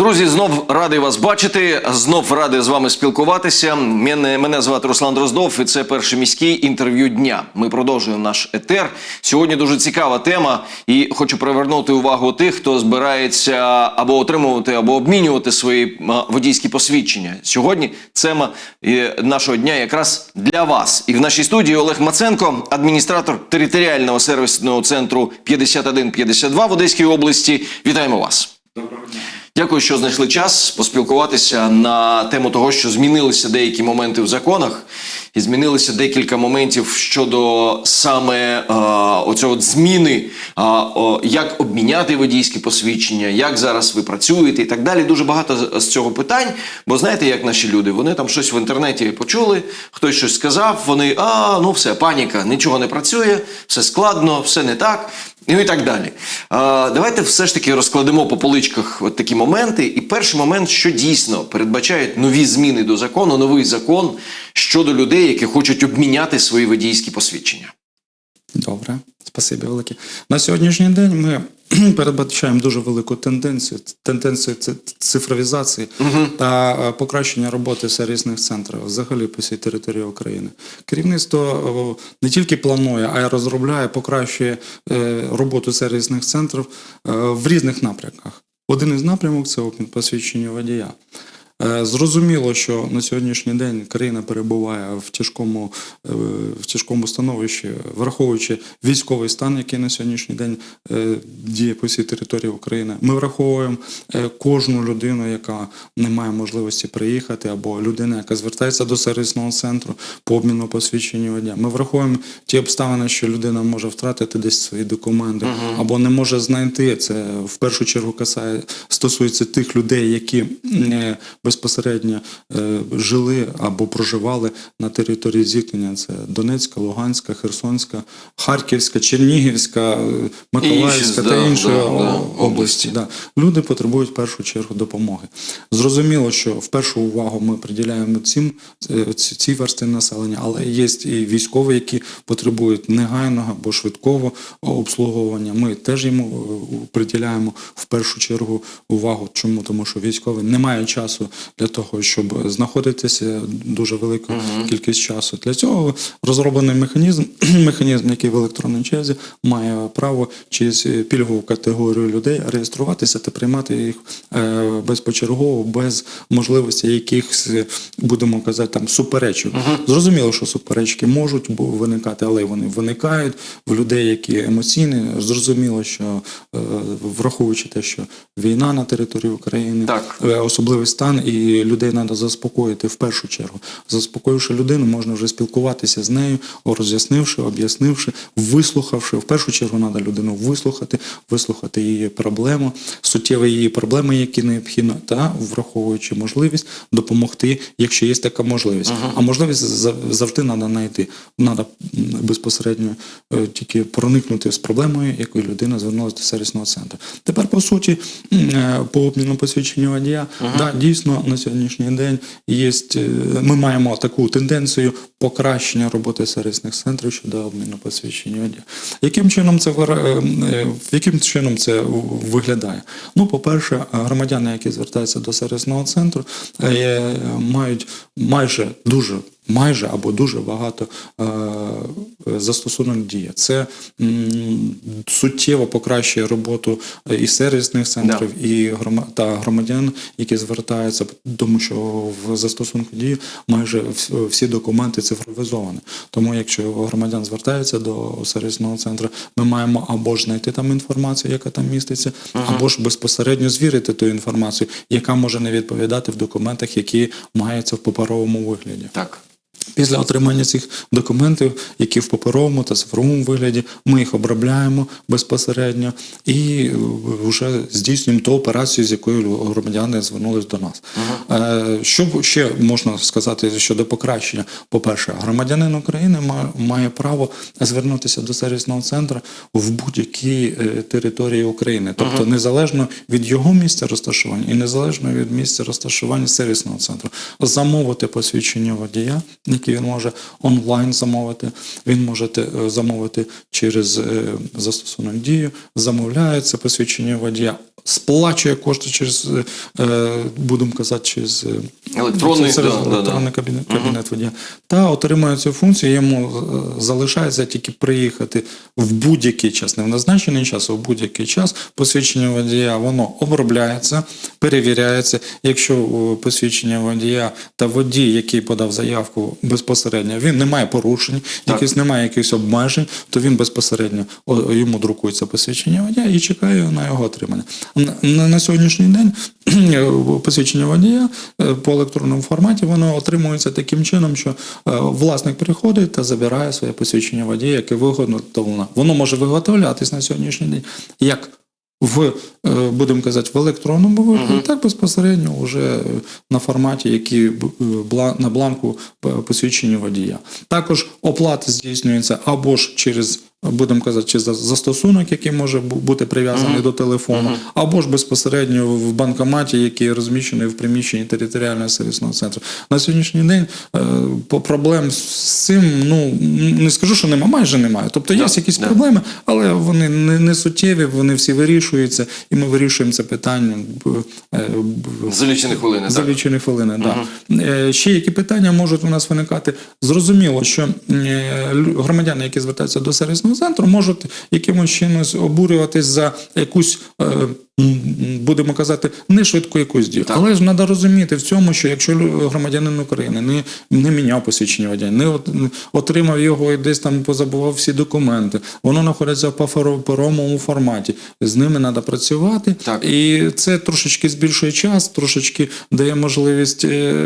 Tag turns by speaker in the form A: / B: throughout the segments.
A: Друзі, знов радий вас бачити. Знов радий з вами спілкуватися. Мене, мене звати Руслан Дроздов, і це перше міське інтерв'ю дня. Ми продовжуємо наш етер. Сьогодні дуже цікава тема, і хочу привернути увагу тих, хто збирається або отримувати, або обмінювати свої водійські посвідчення. Сьогодні тема е, нашого дня якраз для вас. І в нашій студії Олег Маценко, адміністратор територіального сервісного центру 5152 в Одеській області. Вітаємо вас. Дякую, що знайшли час поспілкуватися на тему того, що змінилися деякі моменти в законах, і змінилися декілька моментів щодо саме е, оцього зміни, е, о, як обміняти водійські посвідчення, як зараз ви працюєте і так далі. Дуже багато з цього питань. Бо знаєте, як наші люди, вони там щось в інтернеті почули, хтось щось сказав, вони а ну все, паніка, нічого не працює, все складно, все не так. Ну і так далі. А, давайте все ж таки розкладемо по поличках от такі моменти. І перший момент, що дійсно передбачають нові зміни до закону, новий закон щодо людей, які хочуть обміняти свої водійські посвідчення.
B: Добре, спасибі велике. На сьогоднішній день ми передбачаємо дуже велику тенденцію, тенденцію цифровізації цифровізації та е, покращення роботи сервісних центрів взагалі по всій території України. Керівництво не тільки планує, а й розробляє, покращує е, роботу сервісних центрів е, в різних напрямках. Один із напрямок це опін посвідчення водія. Е, Зрозуміло, що на сьогоднішній день країна перебуває в тяжкому, е, в тяжкому становищі, враховуючи військовий стан, який на сьогоднішній день е, діє по всій території України. Ми враховуємо кожну людину, яка не має можливості приїхати, або людина, яка звертається до сервісного центру по обміну посвідчення водія. Ми враховуємо ті обставини, що людина може втратити десь свої документи, або не може знайти. Це в першу чергу касає стосується тих людей, які безпосередньо е, жили або проживали на території зіткнення. Це Донецька, Луганська, Херсонська, Харківська, Чернігівська, е, Миколаївська та інші
A: да, да,
B: області. Да. Люди потребують в першу чергу допомоги. Зрозуміло, що в першу увагу ми приділяємо цим е, ці- цій версті населення, але є і військові, які потребують негайного або швидкого обслуговування. Ми теж йому приділяємо в першу чергу увагу. Чому? Тому що військовий не має часу для того, щоб знаходитися дуже велику кількість часу. Для цього розроблений механізм, механізм, який в електронній черзі має право через пільгову категорію людей реєструватися та приймати їх е, безпочергово, без можливості якихось, е, будемо казати, там суперечок. Зрозуміло, що суперечки можуть виникати, але вони виникають в людей, які емоційні. Зрозуміло, що е, враховуючи те, що війна на території України,
A: Так.
B: особливий стан, і людей треба заспокоїти в першу чергу. Заспокоївши людину, можна вже спілкуватися з нею, роз'яснивши, об'яснивши, вислухавши. В першу чергу треба людину вислухати, вислухати її проблему, суттєві її проблеми, які необхідно, та враховуючи можливість допомогти, якщо є така можливість. А можливість за- завжди треба знайти. Треба безпосередньо е, тільки проникнути з проблемою, якою людина звернулася до сервісного центру. Тепер, по суті, е, по обміну посвідчення водія, да, дійсно на сьогоднішній день є, е, ми маємо таку тенденцію покращення роботи сервісних центрів щодо обміну посвідчення водія. Яким чином це е, е, яким чином це виглядає? Ну, по-перше, громадяни, які звертаються до сервісного центру, мають майже дуже майже або дуже багато е, застосунок дії. Це суттєво покращує роботу е, і сервісних центрів, і грома- та громадян, які звертаються, тому що в застосунку дії майже всі документи цифровізовані. Тому, якщо громадян звертаються до сервісного центру, ми маємо або ж знайти там інформацію, яка там міститься, або ж безпосередньо звірити ту інформацію, яка може не відповідати в документах, які маються в паперовому вигляді.
A: Так.
B: Після отримання цих документів, які в паперовому та цифровому вигляді, ми їх обробляємо безпосередньо і е, вже здійснюємо ту операцію, з якою громадяни звернулись до нас. Е, Що ще можна сказати щодо покращення? По-перше, громадянин України має право звернутися до сервісного центру в будь-якій е, території України, тобто незалежно від його місця розташування і незалежно від місця розташування сервісного центру, замовити посвідчення водія, які він може онлайн замовити. Він може е, замовити через е, застосунок дію, замовляє це посвідчення водія, сплачує кошти через, е, будемо казати, через
A: Електронний,
B: через
A: да, да, да.
B: електронний кабінет, кабінет водія. Та отримує цю функцію, йому залишається тільки приїхати в будь-який час, не в назначений час, а в будь-який час. Посвідчення водія воно обробляється, перевіряється. Якщо посвідчення водія та водій, який подав заявку безпосередньо, він не має порушень, якісь немає якихось обмежень, то він безпосередньо о, йому друкується посвідчення водія і чекає на його отримання. На, на, сьогоднішній день посвідчення водія е, по електронному форматі воно отримується таким чином, що е, власник приходить та забирає своє посвідчення водія, яке виготовлено. Воно може виготовлятись на сьогоднішній день як в, е, будемо казати, в електронному вигляді, так безпосередньо вже на форматі, який б- е, на бланку е, посвідчення водія. Також оплата здійснюється або ж через. Будемо казати, чи за застосунок, який може бути прив'язаний до телефону, або ж безпосередньо в банкоматі, який розміщений в приміщенні територіального сервісного центру. На сьогоднішній день е, по проблем з цим, ну не скажу, що немає, майже немає. Тобто є
A: Да,
B: якісь
A: да.
B: проблеми, але вони не, не суттєві, вони всі вирішуються, і ми вирішуємо це питання е,
A: За лічені хвилини.
B: за
A: Так.
B: лічені хвилини. Да. Е, Ще які питання можуть у нас виникати? Зрозуміло, що громадяни, які звертаються до сервісного центру, можуть якимось чином обурюватись за якусь. е, Будемо казати, не швидку якусь дію.
A: Так.
B: Але ж треба розуміти в цьому, що якщо громадянин України не, не міняв посвідчення водія, не от- отримав його і десь там позабував всі документи, воно знаходиться в паперовому форматі. З ними треба працювати.
A: Так.
B: І це трошечки збільшує час, трошечки дає можливість е,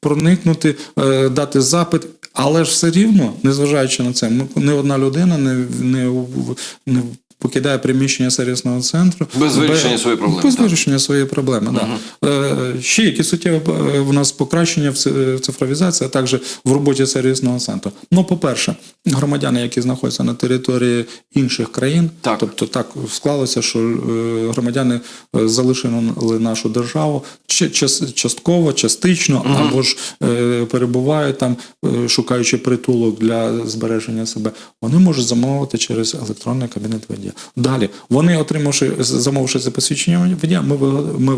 B: проникнути, е, дати запит. Але ж все рівно, незважаючи на це, ми- не одна людина не, не, не покидає приміщення сервісного центру
A: Без вирішення своєї проблеми,
B: Без
A: так.
B: вирішення своєї проблеми. Да. Е, ще які суттєві е, в нас покращення в цифровізації, а також в роботі сервісного центру. Ну, по-перше, громадяни, які знаходяться на території інших країн,
A: Так.
B: тобто так склалося, що е, громадяни е, залишили нашу державу частково, частично, або ж е, перебувають там, е, шукаючи притулок для збереження себе, вони можуть замовити через електронний кабінет водія. Далі. Вони, отримавши замовивши це посвідчення водія, ми ми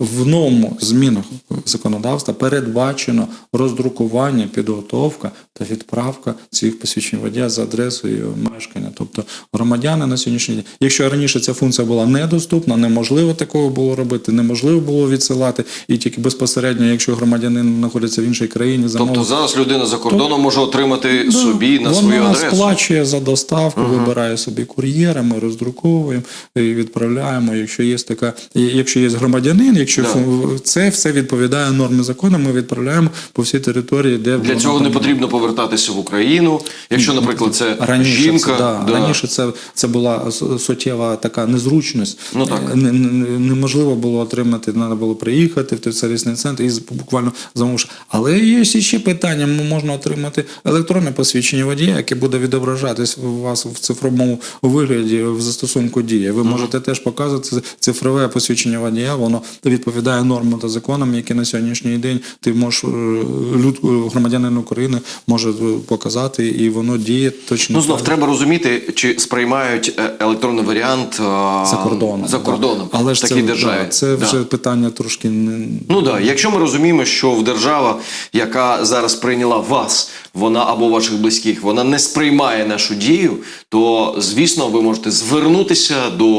B: в новому змінах законодавства передбачено роздрукування, підготовка та відправка цих посвідчень водія за адресою мешкання. Тобто громадяни на сьогоднішній день, якщо раніше ця функція була недоступна, неможливо такого було робити, неможливо було відсилати, і тільки безпосередньо, якщо громадянин знаходиться в іншій країні,
A: Тобто зараз людина за кордоном може отримати собі на
B: вона
A: свою адресу.
B: сплачує за доставку, вибирає собі кур'єра, ми роздруковуємо і відправляємо. Якщо є така, якщо є громадянин, якщо
A: Да.
B: це все відповідає нормі закону, ми відправляємо по всій території, де
A: Для цього
B: там
A: не потрібно повертатися в Україну. Якщо, наприклад, це
B: Раніше
A: жінка,
B: це, да,
A: да.
B: раніше це, це була суттєва така незручність.
A: Ну, так.
B: Е, Не, не- неможливо було отримати, треба було приїхати в той сервісний центр і буквально замовивши. Але є ще питання. Можна отримати електронне посвідчення водія, яке буде відображатись у вас в цифровому вигляді в застосунку дії. Ви можете теж показувати цифрове посвідчення водія, воно відповідає нормам та законам, які на сьогоднішній день ти можеш е, люд, громадянин України може е, показати, і воно діє точно.
A: Ну знов треба розуміти, чи сприймають е, електронний варіант
B: за кордоном.
A: за кордоном
B: Але ж
A: такій
B: це,
A: державі.
B: Да, це
A: Да.
B: вже питання трошки не
A: Ну так, якщо ми розуміємо, що в держава, яка зараз прийняла вас, вона або ваших близьких, вона не сприймає нашу дію, то звісно, ви можете звернутися до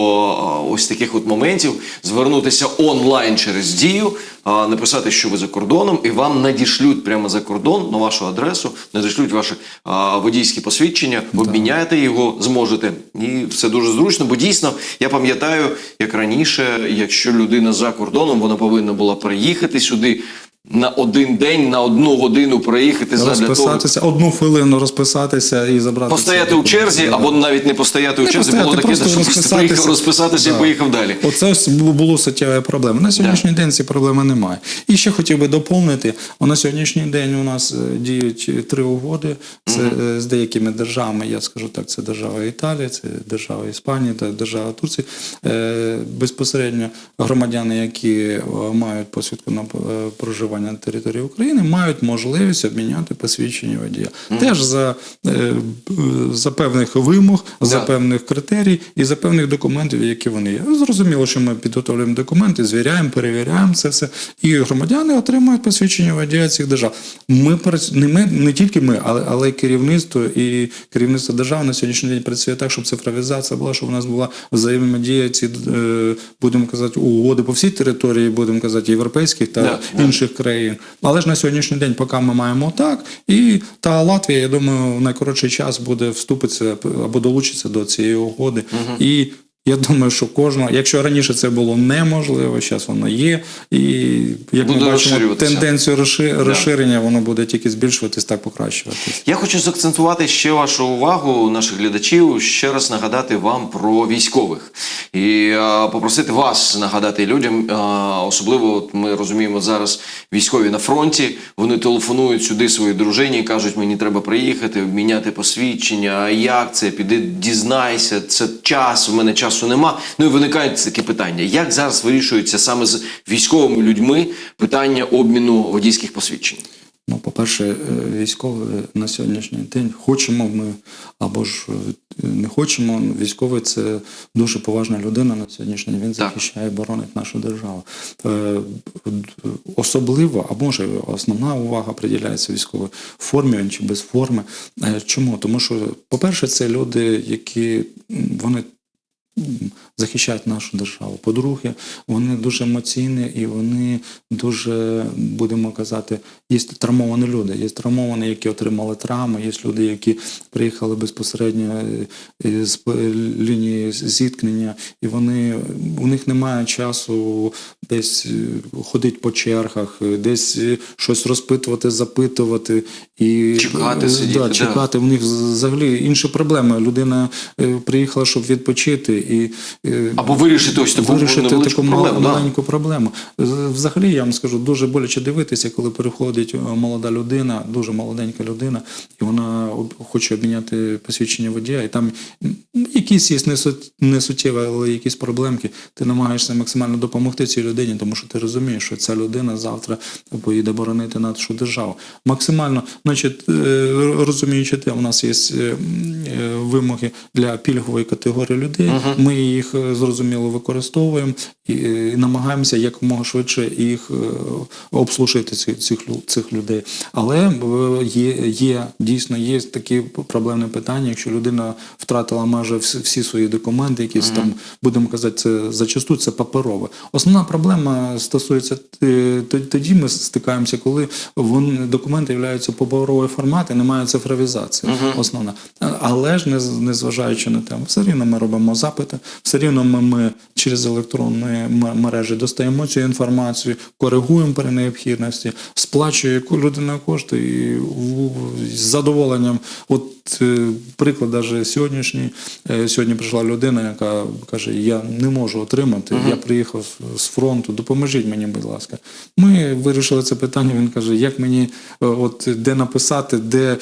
A: ось таких от моментів, звернутися онлайн через дію, а, написати, що ви за кордоном, і вам надішлють прямо за кордон на вашу адресу, надішлють ваше а, водійське посвідчення, обміняєте його, зможете. І все дуже зручно, бо дійсно я пам'ятаю, як раніше, якщо людина за кордоном, вона повинна була приїхати сюди. На один день, на одну годину проїхати задля того,
B: розписатися, одну хвилину розписатися і забрати.
A: постояти у черзі, або навіть не постояти у
B: Не
A: черзі,
B: постояти,
A: було таке,
B: просто
A: що просто приїхав розписатися і
B: Да.
A: поїхав далі.
B: Оце ось бу- було суттєва проблема. На сьогоднішній день ці проблеми немає. І ще хотів би доповнити: о, на сьогоднішній день у нас е, діють три угоди Це е, з деякими державами, я скажу так, це держава Італія, це держава Іспанії та держава Турції. Е, Безпосередньо громадяни, які е, мають посвідку на е, проживання на території України, мають можливість обміняти посвідчення водія. Теж за, е, за певних вимог, за певних критерій і за певних документів, які вони є. Зрозуміло, що ми підготовлюємо документи, звіряємо, перевіряємо це все. І громадяни отримують посвідчення водія цих держав. Ми не ми, не тільки ми, але, але й керівництво і керівництво держави на сьогоднішній день працює так, щоб цифровізація була, щоб у нас була взаємодія, ці е, будемо казати, угоди по всій території, будемо казати, європейських та
A: да.
B: інших країн. Але ж на сьогоднішній день, поки ми маємо так, і та Латвія, я думаю, в найкоротший час буде вступитися або долучитися до цієї угоди. І я думаю, що кожного, якщо раніше це було неможливо, зараз воно є. І як
A: Буде
B: ми бачимо тенденцію розширення, воно буде тільки збільшуватись та покращуватись.
A: Я хочу заакцентувати ще вашу увагу, наших глядачів, ще раз нагадати вам про військових і е, попросити вас нагадати людям. е, особливо от ми розуміємо зараз військові на фронті. Вони телефонують сюди своїй дружині, і кажуть, мені треба приїхати, обміняти посвідчення. А як це? Піди дізнайся, це час. У мене часу нема. Ну і виникають такі питання: як зараз вирішується саме з військовими людьми питання обміну водійських посвідчень?
B: Ну, по-перше, е, військові на сьогоднішній день хочемо ми або ж е, не хочемо. Військовий це дуже поважна людина на сьогоднішній день. Він захищає і боронить нашу державу. Е, Особливо, а може основна увага приділяється військовій формі чи без форми. Чому? Тому що, по-перше, це люди, які вони захищають нашу державу. По-друге, вони дуже емоційні і вони дуже, будемо казати, є травмовані люди. Є травмовані, які отримали травми, є люди, які приїхали безпосередньо е, з лінії зіткнення, і вони у них немає часу десь е, ходити по чергах, е, десь е, щось розпитувати, запитувати і
A: Чекати,
B: е,
A: сидіти, да.
B: Да. У них взагалі інші проблеми. Людина е, приїхала, щоб відпочити і
A: Або вирішити ось таку
B: вирішити таку
A: проблему. да.
B: маленьку проблему. Взагалі, я вам скажу, дуже боляче дивитися, коли переходить е, молода людина, дуже молоденька людина, і вона хоче обміняти посвідчення водія, і там якісь є несут- несуттєві, але якісь проблемки. Ти намагаєшся максимально допомогти цій людині, тому що ти розумієш, що ця людина завтра поїде боронити нашу державу. Максимально, значить, е, розуміючи те, у нас є е, вимоги для пільгової категорії людей. Ми їх е, зрозуміло використовуємо і е, намагаємося якомога швидше їх е, обслужити цих, цих, цих людей. Але є, є дійсно є такі проблемні питання, якщо людина втратила майже всі, свої документи, якісь там будемо казати, це зачасту це паперове. Основна проблема стосується тоді ми стикаємося, коли вони документи являються паперовий формат і немає цифровізації. Основна. Але ж не, незважаючи на те, все рівно ми робимо запити, все рівно ми, ми через електронні мережі достаємо цю інформацію, коригуємо при необхідності, сплачує людина кошти і з задоволенням. От е, приклад даже сьогоднішній. Е, Сьогодні прийшла людина, яка каже: Я не можу отримати. Я приїхав з фронту, допоможіть мені, будь ласка. Ми вирішили це питання. Він каже, як мені е, от де написати, де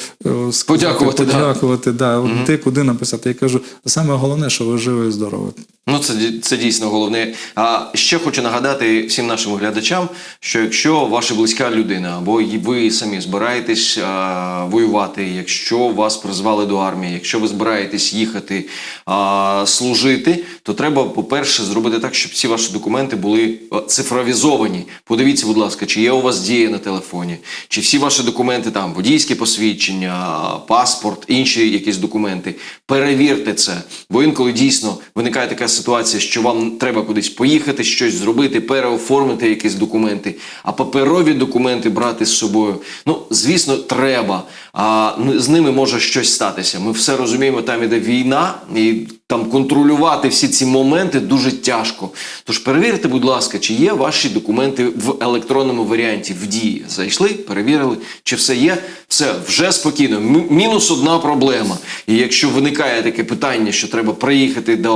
B: сказати,
A: Подякувати, да.
B: подякувати, да. от де куди написати. Я кажу, саме головне, що ви живі і здорові.
A: Ну, це, це дійсно головне. А ще хочу нагадати всім нашим глядачам, що якщо ваша близька людина, або ви самі збираєтесь а, воювати, якщо вас призвали до армії, якщо ви збираєтесь їхати а, служити, то треба, по-перше, зробити так, щоб ці ваші документи були цифровізовані. Подивіться, будь ласка, чи є у вас дія на телефоні, чи всі ваші документи там, водійське посвідчення, паспорт, інші якісь документи. Перевірте це, бо інколи дійсно виникає така ситуація, що вам треба кудись поїхати, щось зробити, переоформити якісь документи, а паперові документи брати з собою. Ну, звісно, треба. А ну, з ними може щось статися. Ми все розуміємо, там іде війна, і там контролювати всі ці моменти дуже тяжко. Тож перевірте, будь ласка, чи є ваші документи в електронному варіанті в дії. Зайшли, перевірили, чи все є. Все вже спокійно. Мінус одна проблема. І якщо виникає таке питання, що треба приїхати до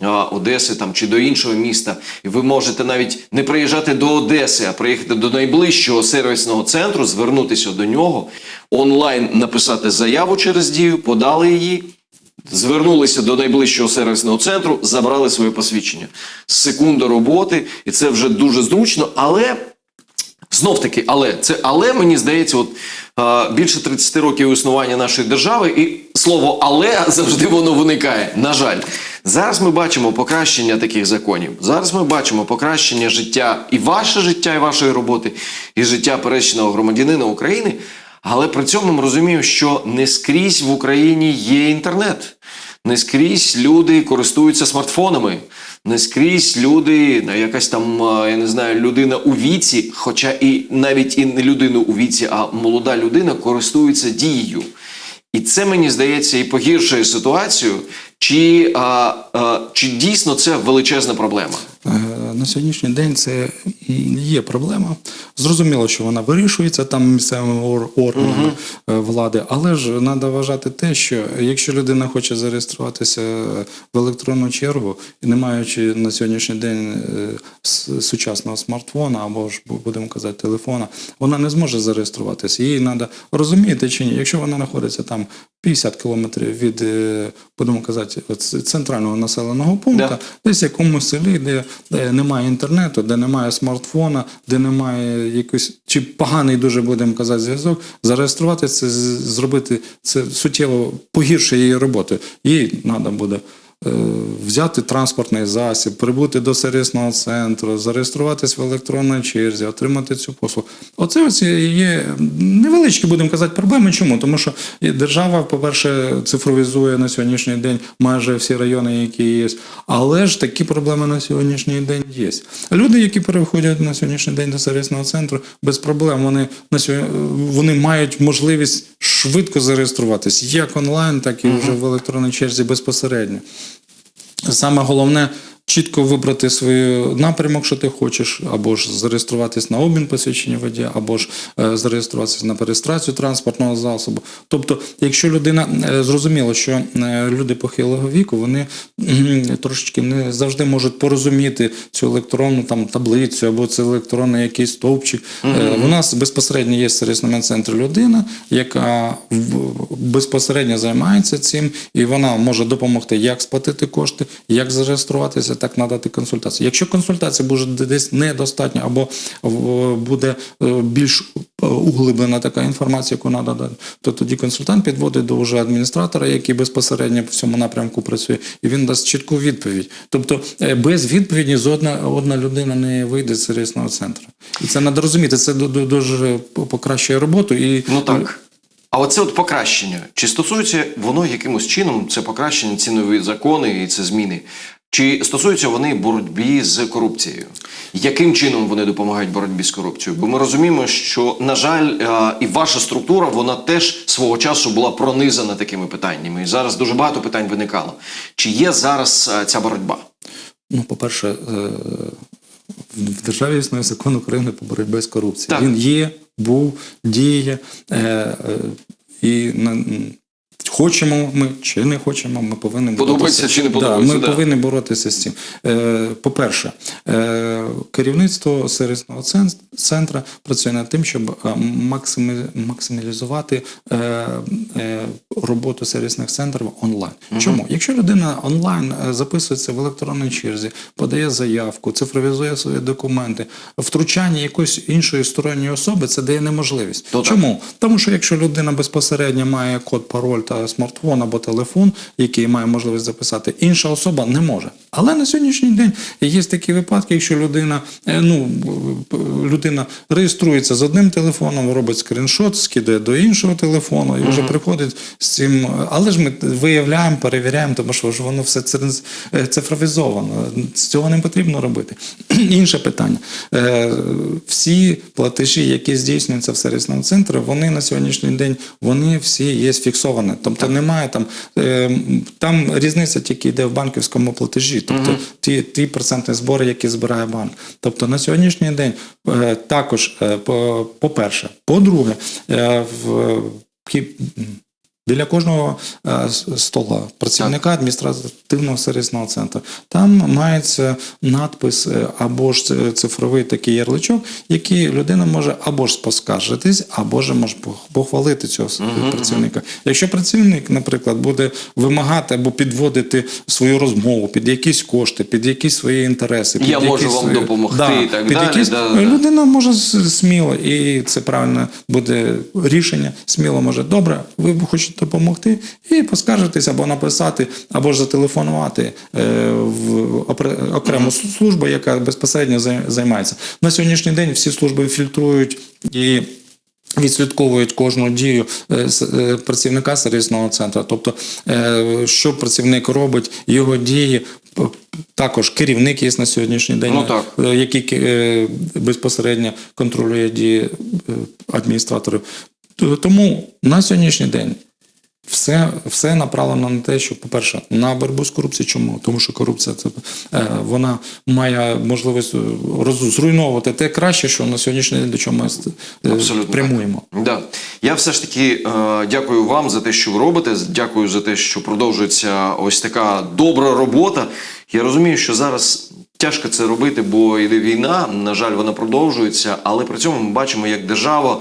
A: а, Одеси там чи до іншого міста, і ви можете навіть не приїжджати до Одеси, а приїхати до найближчого сервісного центру, звернутися до нього, онлайн написати заяву через дію, подали її. Звернулися до найближчого сервісного центру, забрали своє посвідчення. Секунда роботи, і це вже дуже зручно, але Знов таки, але це але мені здається, от е, більше 30 років існування нашої держави, і слово але завжди воно виникає. На жаль, зараз ми бачимо покращення таких законів. Зараз ми бачимо покращення життя і ваше життя, і вашої роботи, і життя пересічного громадянина України. Але при цьому ми розуміємо, що не скрізь в Україні є інтернет. Не скрізь люди користуються смартфонами, не скрізь люди, ну, якась там, е, я не знаю, людина у віці, хоча і навіть і не людина у віці, а молода людина користується дією. І це мені здається і погіршує ситуацію, чи, а, а, чи дійсно це величезна проблема.
B: Е, На сьогоднішній день це є проблема. Зрозуміло, що вона вирішується там місцевими ор- органами е, влади, але ж треба вважати те, що якщо людина хоче зареєструватися в електронну чергу і не маючи на сьогоднішній день е, сучасного смартфона або ж будемо казати телефона, вона не зможе зареєструватися. Їй треба розуміти чи ні, якщо вона знаходиться там 50 кілометрів від, е, будемо казати, центрального населеного пункту,
A: Да.
B: десь в якомусь селі, де, де немає інтернету, де немає смартфона, де немає якийсь чи поганий дуже будемо казати зв'язок, зареєструвати це, зробити це суттєво погіршує її роботу. Їй треба буде. Е, Взяти транспортний засіб, прибути до сервісного центру, зареєструватись в електронній черзі, отримати цю послугу. Оце ось є невеличкі, будемо казати, проблеми. Чому? Тому що держава, по-перше, цифровізує на сьогоднішній день майже всі райони, які є. Але ж такі проблеми на сьогоднішній день є. Люди, які переходять на сьогоднішній день до сервісного центру, без проблем вони на сьогодні, вони мають можливість швидко зареєструватись як онлайн, так і вже в електронній черзі безпосередньо. Саме головне чітко вибрати свій напрямок, що ти хочеш, або ж зареєструватись на обмін посвідчення водія, або ж е, зареєструватися на перереєстрацію транспортного засобу. Тобто, якщо людина е, зрозуміло, що е, люди похилого віку, вони трошечки не завжди можуть порозуміти цю електронну там таблицю або це електронний якийсь стовпчик. Е, У нас безпосередньо є в сервісному центрі людина, яка безпосередньо займається цим, і вона може допомогти як сплатити кошти, як зареєструватися, так надати консультацію. Якщо консультація буде десь недостатньо, або буде е, більш е, углублена така інформація, яку треба дати, то тоді консультант підводить до вже адміністратора, який безпосередньо в цьому напрямку працює, і він дасть чітку відповідь. Тобто е, без відповіді жодна одна людина не вийде з сервісного центру. І це треба розуміти. Це ду- ду- дуже покращує роботу і
A: Ну так. А оце от покращення. Чи стосується воно якимось чином, це покращення, ці нові закони і це зміни? Чи стосуються вони боротьбі з корупцією? Яким чином вони допомагають боротьбі з корупцією? Бо ми розуміємо, що, на жаль, е, і ваша структура вона теж свого часу була пронизана такими питаннями. І зараз дуже багато питань виникало. Чи є зараз е, ця боротьба?
B: Ну, по-перше, е, в державі існує закон України по боротьбі з корупцією.
A: Так.
B: Він є, був, діє. е, е, І хочемо ми чи не хочемо, ми повинні
A: Подобається чи не
B: Да, ми
A: да.
B: повинні боротися з цим. Е, По-перше, е, керівництво сервісного цен- центру працює над тим, щоб е, максималізувати роботу сервісних центрів онлайн. Чому? Якщо людина онлайн записується в електронній черзі, подає заявку, цифровізує свої документи, втручання якоїсь іншої сторонньої особи це дає неможливість.
A: Так.
B: Чому? Тому що якщо людина безпосередньо має код, пароль та смартфон або телефон, який має можливість записати, інша особа не може. Але на сьогоднішній день є такі випадки, якщо людина, е, ну, людина реєструється з одним телефоном, робить скріншот, скидає до іншого телефону і вже приходить з цим. Але ж ми виявляємо, перевіряємо, тому що ж воно все е, цифровізовано. З цього не потрібно робити. Інше питання. Е, Всі платежі, які здійснюються в сервісному центрі, вони на сьогоднішній день вони всі є фіксовані. Тобто немає там, е, там різниця тільки йде в банківському платежі, тобто ті, ті процентні збори, які збирає банк. Тобто на сьогоднішній день е, також, е, по- по-перше, по-друге, е, в Біля кожного е, стола працівника адміністративного сервісного центру там мається надпис е, або ж цифровий такий ярличок, який людина може або ж поскаржитись, або ж може похвалити цього с- працівника. Якщо працівник, наприклад, буде вимагати або підводити свою розмову під якісь кошти, під якісь свої інтереси, під
A: Я можу вам
B: е,
A: допомогти і так
B: під
A: далі,
B: якісь-
A: да, да, да.
B: Людина може сміло, і це правильно буде рішення. Сміло може добре, ви б хочете допомогти, і поскаржитись або написати, або ж зателефонувати е, в окрему службу, яка безпосередньо займається. На сьогоднішній день всі служби фільтрують і. Відслідковують кожну дію е, е, працівника сервісного центру. Тобто, що працівник робить, його дії, також керівник є на сьогоднішній день,
A: Ну, так.
B: який безпосередньо контролює дії адміністраторів. Тому на сьогоднішній день все, все направлено на те, що, по-перше, на боротьбу з корупцією. Чому? Тому що корупція це е, вона має можливість роз, зруйновувати те краще, що на сьогоднішній день до чого ми е,
A: Абсолютно
B: прямуємо.
A: Да. Я все ж таки е, дякую вам за те, що ви робите. Дякую за те, що продовжується ось така добра робота. Я розумію, що зараз тяжко це робити, бо йде війна. На жаль, вона продовжується, але при цьому ми бачимо, як держава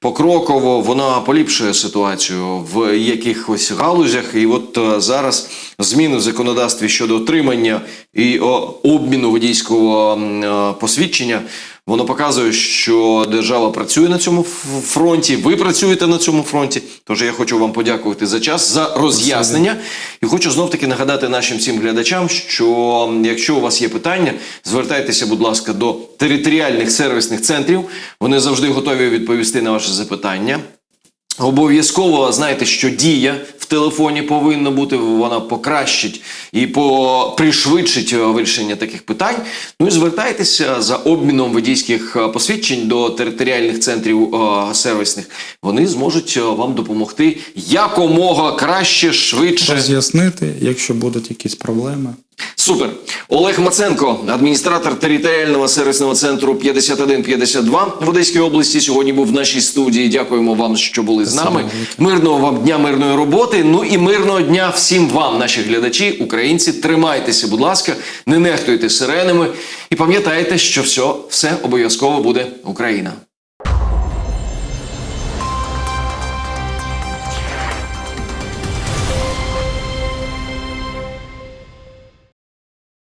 A: покроково вона поліпшує ситуацію в якихось галузях. І от е, зараз зміни в законодавстві щодо отримання і обміну водійського е, посвідчення. Воно показує, що держава працює на цьому фронті. Ви працюєте на цьому фронті. Тож я хочу вам подякувати за час, за роз'яснення. І хочу знов таки нагадати нашим всім глядачам, що якщо у вас є питання, звертайтеся, будь ласка, до територіальних сервісних центрів. Вони завжди готові відповісти на ваше запитання. Обов'язково знаєте, що дія в телефоні повинна бути, вона покращить і по пришвидшить е, вирішення таких питань. Ну і звертайтеся за обміном водійських е, посвідчень до територіальних центрів е, сервісних. Вони зможуть е, вам допомогти якомога краще, швидше.
B: Роз'яснити, якщо будуть якісь проблеми.
A: Супер. Олег Маценко, адміністратор територіального сервісного центру 5152 в Одеській області. Сьогодні був в нашій студії. Дякуємо вам, що були з нами. Мирного вам дня, мирної роботи. Ну і мирного дня всім вам, наші глядачі, українці. Тримайтеся, будь ласка, не нехтуйте сиренами і пам'ятайте, що все, все обов'язково буде Україна.